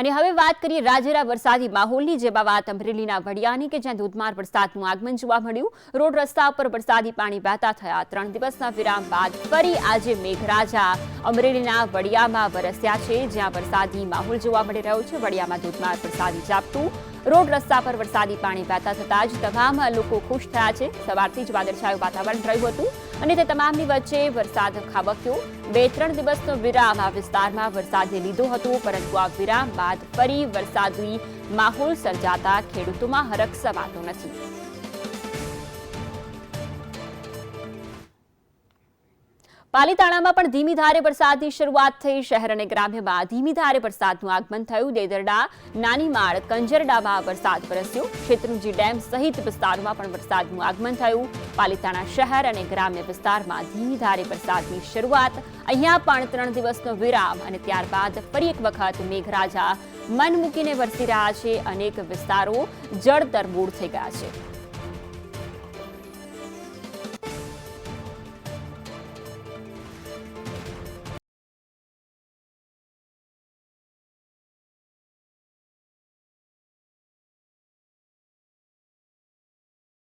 અને હવે વાત કરીએ રાજેરા વરસાદી માહોલની, જેમાં વાત અમરેલીના વડિયાની કે જ્યાં ધોધમાર વરસાદનું આગમન જોવા મળ્યું. રોડ રસ્તા પર વરસાદી પાણી વહેતા થયા. ત્રણ દિવસના વિરામ બાદ ફરી આજે મેઘરાજા અમરેલીના વડિયામાં વરસ્યા છે, જ્યાં વરસાદી માહોલ જોવા મળી રહ્યો છે. વડિયામાં ધોધમાર વરસાદી ઝાપટું રોડ રસ્તા પર વરસાદી પાણી વહેતા થતાં જ તમામ લોકો ખુશ થયા છે. સવારથી જ વાદળછાયું વાતાવરણ રહ્યું હતું અને તે તમામની વચ્ચે વરસાદ ખાબક્યો. બે ત્રણ દિવસનો વિરામ આ વિસ્તારમાં વરસાદે લીધો હતો, પરંતુ આ વિરામ બાદ ફરી વરસાદી માહોલ સર્જાતા ખેડૂતોમાં હરખ સમાતો નથી. પાલીતાણામાં પણ ધીમી ધારે વરસાદની શરૂઆત થઈ. શહેર અને ગ્રામ્યમાં ધીમી ધારે વરસાદનું આગમન થયું. દેદરડા, નાનીમાળ, કંજરડામાં વરસાદ વરસ્યો. શેત્રુંજી ડેમ સહિત વિસ્તારોમાં પણ વરસાદનું આગમન થયું. પાલીતાણા શહેર અને ગ્રામ્ય વિસ્તારમાં ધીમી ધારે વરસાદની શરૂઆત. અહીંયા પણ ત્રણ દિવસનો વિરામ અને ત્યારબાદ ફરી એક વખત મેઘરાજા મન મૂકીને વરસી રહ્યા છે. અનેક વિસ્તારો જળતરબૂળ થઈ ગયા છે.